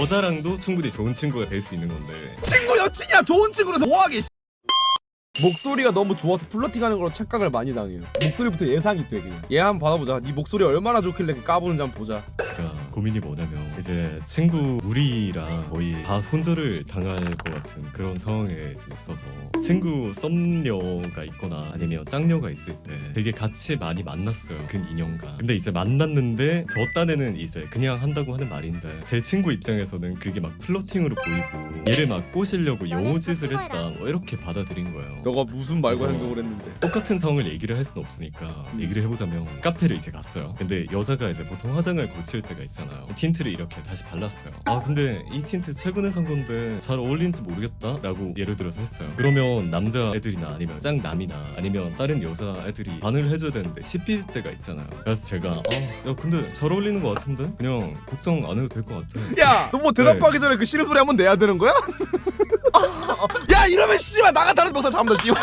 여자랑도 충분히 좋은 친구가 될 수 있는 건데. 친구 여친이랑 좋은 친구라서 뭐하게 목소리가 너무 좋아서 플러팅하는 걸로 착각을 많이 당해요. 목소리부터 예상이 돼 그냥. 얘 한번 받아보자. 네 목소리 얼마나 좋길래 이렇게 까부는지 한번 보자. 제가 고민이 뭐냐면 이제 친구 우리랑 거의 다 손절을 당할 것 같은 그런 상황에 지금 있어서 친구 썸녀가 있거나 아니면 짝녀가 있을 때 되게 같이 많이 만났어요 근 2년간 근데 이제 만났는데 저 딴에는 이제 그냥 한다고 하는 말인데 제 친구 입장에서는 그게 막 플러팅으로 보이고 얘를 막 꼬시려고 여우짓을 했다 뭐 이렇게 받아들인 거예요. 너가 무슨 말과 그래서- 행동을 했는데? 똑같은 상황을 얘기를 할 수는 없으니까 음. 얘기를 해보자면 카페를 이제 갔어요. 근데 여자가 이제 보통 화장을 고칠 때가 있잖아 요. 틴트를 이렇게 다시 발랐어요. 아 근데 이 틴트 최근에 산 건데 잘 어울리는지 모르겠다 라고 예를 들어서 했어요. 그러면 남자 애들이나 아니면 짱남이나 아니면 다른 여자 애들이 반응을 해줘야 되는데 씹힐 때가 있잖아요. 그래서 제가 아야 근데 잘 어울리는 것 같은데? 그냥 걱정 안 해도 될 것 같아 야 너 뭐 대답하기 전에 그 싫은 소리 한 번 내야 되는 거야? 야 이러면 씨발 나가 다른 목사 잠다 씨발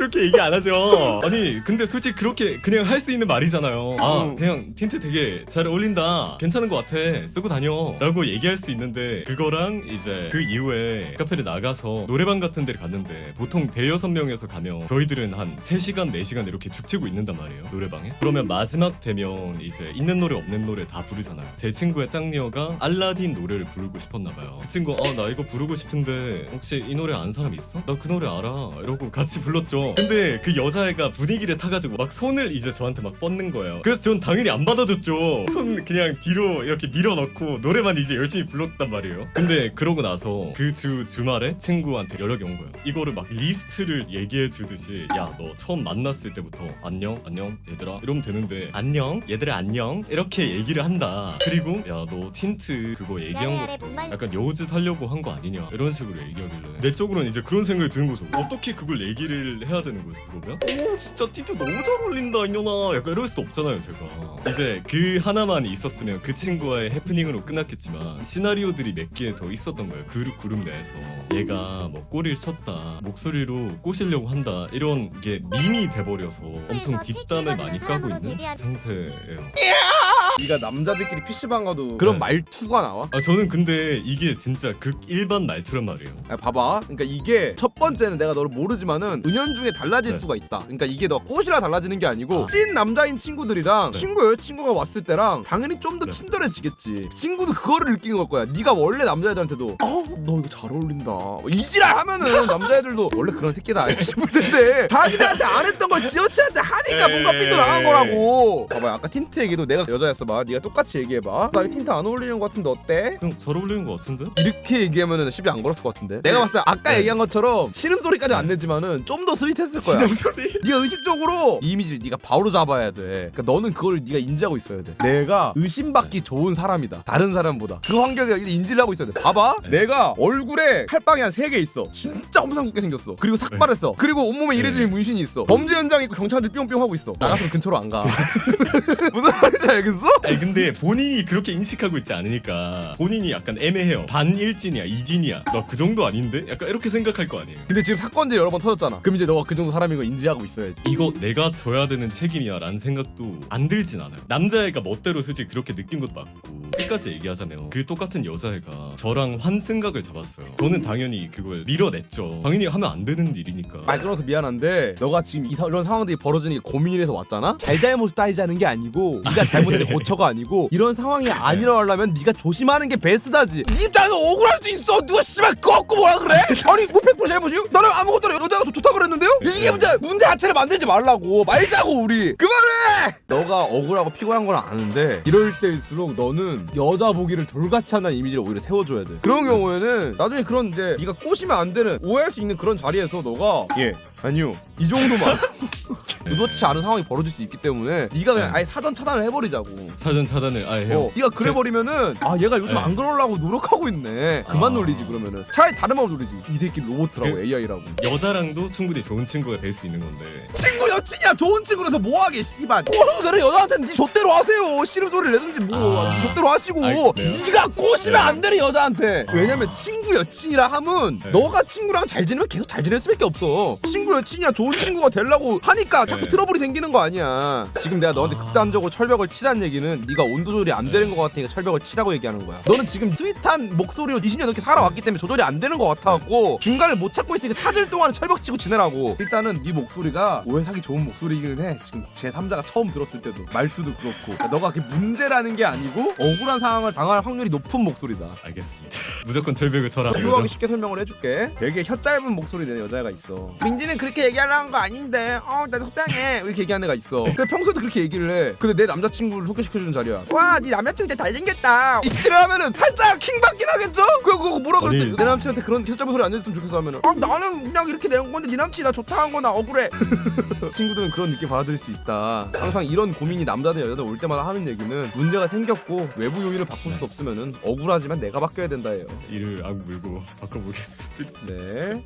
그렇게 얘기 안 하죠. 아니 근데 솔직히 그렇게 그냥 할 수 있는 말이잖아요. 아 음. 그냥 틴트 되게 잘 어울린다. 괜찮은 것 같아. 쓰고 다녀.라고 얘기할 수 있는데 그거랑 이제 그 이후에 카페를 나가서 노래방 같은 데를 갔는데 보통 대여섯 명에서 가면 저희들은 한 3시간 4시간 이렇게 죽치고 있는단 말이에요. 노래방에. 그러면 마지막 되면 이제 있는 노래 없는 노래 다 부르잖아요. 제 친구의 짱녀가 알라딘 노래를 부르고 싶었나 봐요. 그 친구 아 나 이거 부르고 싶은데 혹시 이 노래 아는 사람 있어? 나 그 노래 알아. 이러고 같이 불렀죠. 근데 그 여자애가 분위기를 타가지고 막 손을 이제 저한테 막 뻗는 거예요. 그래서 전 당연히 안 받아줬죠. 손 그냥 뒤로 이렇게 밀어넣고 노래만 이제 열심히 불렀단 말이에요. 근데 그러고 나서 그 주 주말에 친구한테 연락이 온 거예요. 이거를 막 리스트를 얘기해 주듯이 야 너 처음 만났을 때부터 안녕 안녕 얘들아 이러면 되는데 안녕 얘들아 안녕 이렇게 얘기를 한다. 그리고 야 너 틴트 그거 얘기한 거 약간 여우짓 하려고 한 거 아니냐 이런 식으로 얘기하길래 내 쪽으로는 이제 그런 생각이 드는 거죠 어떻게 그걸 얘기를 해야 되는 거지 그러면? 오 진짜 틴트 너무 잘 어울린다 이년아. 약간 이럴 수도 없잖아요 제가. 이제 그 하나만 있었으면 그 친구와의 해프닝으로 끝났겠지만 시나리오들이 몇 개 더 있었던 거예요 그룹 그룹 내에서. 얘가 뭐 꼬리를 쳤다 목소리로 꼬시려고 한다 이런 게 밈이 돼버려서 엄청 뒷담을 많이 까고 있는 상태예요 네가 남자들끼리 PC방 가도 그런 네. 말투가 나와? 아 저는 근데 이게 진짜 극 일반 말투란 말이에요 야, 봐봐. 그러니까 이게 첫 번째는 내가 너를 모르지만은 은연중에 달라질 네. 수가 있다. 그러니까 이게 너 꽃이라 달라지는 게 아니고 아. 찐 남자인 친구들이랑 네. 친구 여자친구가 왔을 때랑 당연히 좀 더 네. 친절해지겠지. 친구도 그거를 느낀 걸 거야. 네가 원래 남자애들한테도 어너 이거 잘 어울린다. 이지랄 하면은 남자애들도 원래 그런 새끼다 싶을 텐데 자기들한테 안 했던 걸 지어치한테 하니까 뭔가 에이. 삐도 나간 거라고. 봐봐 아까 틴트 얘기도 내가 여자였 어 봐. 네가 똑같이 얘기해봐. 나이 틴트 안 어울리는 것 같은데 어때? 그냥 잘 어울리는 것 같은데? 이렇게 얘기하면은 시비 안 걸었을 것 같은데? 내가 봤을 때 아까 네. 얘기한 것처럼 신음 소리까지 안 내지만은 좀 더 스윗했을 거야. 소리? 네가 의식적으로 이 이미지를 네가 바로 잡아야 돼. 그러니까 너는 그걸 네가 인지하고 있어야 돼. 내가 의심받기 좋은 사람이다. 다른 사람보다. 그 환경에 인지를 하고 있어야 돼. 봐봐. 네. 내가 얼굴에 칼빵이 한 세 개 있어. 진짜 험상궂게 생겼어. 그리고 삭발했어. 그리고 온몸에 이래저래 네. 문신이 있어. 범죄 현장 있고 경찰들 뿅뿅 하고 있어. 나 같으면 근처로 안가. 무슨 말인지 알겠어? 아니 근데 본인이 그렇게 인식하고 있지 않으니까 본인이 약간 애매해요. 반일진이야 이진이야. 너그 정도 아닌데? 약간 이렇게 생각할 거 아니에요. 근데 지금 사건들이 여러 번 터졌잖아. 그럼 이제 너가 그 정도 사람인 거 인지하고 있어야지. 이거 내가 져야 되는 책임이야 라는 생각도 안 들진 않아요. 남자애가 멋대로 솔직히 그렇게 느낀 것도 맞고 끝까지 얘기하자면 그 똑같은 여자애가 저랑 환승각을 잡았어요 저는 당연히 그걸 밀어냈죠 당연히 하면 안 되는 일이니까 말 끊어서 미안한데 너가 지금 이, 사- 이런 상황들이 벌어지는 게 고민해서 왔잖아? 잘잘못 따지자는 게 아니고 네가 잘못했는데 고쳐가 아니고 이런 상황이 안 일어나려면 네가 조심하는 게 베스트다지 이 입장에서 억울할 수 있어 누가 씨발 꺾고 뭐라 그래? 아니 뭐 100% 잘못이요? 나는 아무것도 안 해. 여자가 좋- 좋다 그랬는데요? 이게 문제 문제 자체를 만들지 말라고 말자고 우리 그만해 너가 억울하고 피곤한 건 아는데 이럴 때일수록 너는 여자 보기를 돌같이 한다는 이미지를 오히려 세워줘야 돼. 그런 경우에는 나중에 그런 이제 네가 꼬시면 안 되는 오해할 수 있는 그런 자리에서 너가 예. 아니요. 이 정도만. 의도치 않은 상황이 벌어질 수 있기 때문에 네가 그냥 네. 아예 사전 차단을 해버리자고. 사전 차단을 아예 해요. 어, 네가 그래버리면은 아 얘가 요즘 네. 안 그러려고 노력하고 있네. 그만 아. 놀리지 그러면은. 차라리 다른 방법 놀리지. 이 새끼 로봇이라고 그- AI라고. 여자랑도 충분히 좋은 친구가 될 수 있는 건데. 친구 여친이랑 좋은 친구라서 뭐하게 씨발 꼬셔도 여자한테는 네 좆대로 하세요 싫은 소리를 내든지 뭐 아. 네 좆대로 하시고 아, 그래요? 네가 꼬시면 네. 안 되는 여자한테 왜냐면 친구 여친이라 하면 네. 너가 친구랑 잘 지내면 계속 잘 지낼 수밖에 없어 친구 여친이야 좋은 친구가 되려고 하니까 자꾸 네. 트러블이 생기는 거 아니야 지금 내가 너한테 아. 극단적으로 철벽을 치란 얘기는 네가 온도 조절이 안 되는 것 같으니까 철벽을 치라고 얘기하는 거야 너는 지금 스윗한 목소리로 20년 넘게 살아왔기 때문에 조절이 안 되는 것 같아갖고 중간을 못 찾고 있으니까 찾을 동안 철벽 치고 지내라고 일단은 네 목소리가 오해 사기 좋은 목소리이긴 해. 지금 제 3자가 처음 들었을 때도. 말투도 그렇고. 그러니까 너가 그게 문제라는 게 아니고 억울한 상황을 당할 확률이 높은 목소리다. 알겠습니다. 무조건 절벽을 쳐라. 이거죠? 쉽게 설명을 해줄게. 되게 혀 짧은 목소리 내는 여자가 있어. 민지는 그렇게 얘기하려는 거 아닌데. 어 나도 속상해. 이렇게 얘기하는 애가 있어. 근데 평소에도 그렇게 얘기를 해. 근데 내 남자친구를 소개시켜주는 자리야. 와 네 남자친구 진짜 잘생겼다. 이치를 하면은 살짝 킹받긴 하겠죠? 그거 그거 뭐라 그랬지 아니. 내 남친한테 그런 혀 짧은 소리 안 해줬으면 좋겠어 하면은. 아 나는 그냥 이렇게 낸 건데 네 남친이 나 좋다 한 거 나 억울해 친구들은 그런 느낌 받아들일 수 있다. 항상 이런 고민이 남자든 여자든 올 때마다 하는 얘기는 문제가 생겼고 외부 요인을 바꿀 수 없으면은 억울하지만 내가 바뀌어야 된다 해요. 이를 악 물고 바꿔보겠습니다. 네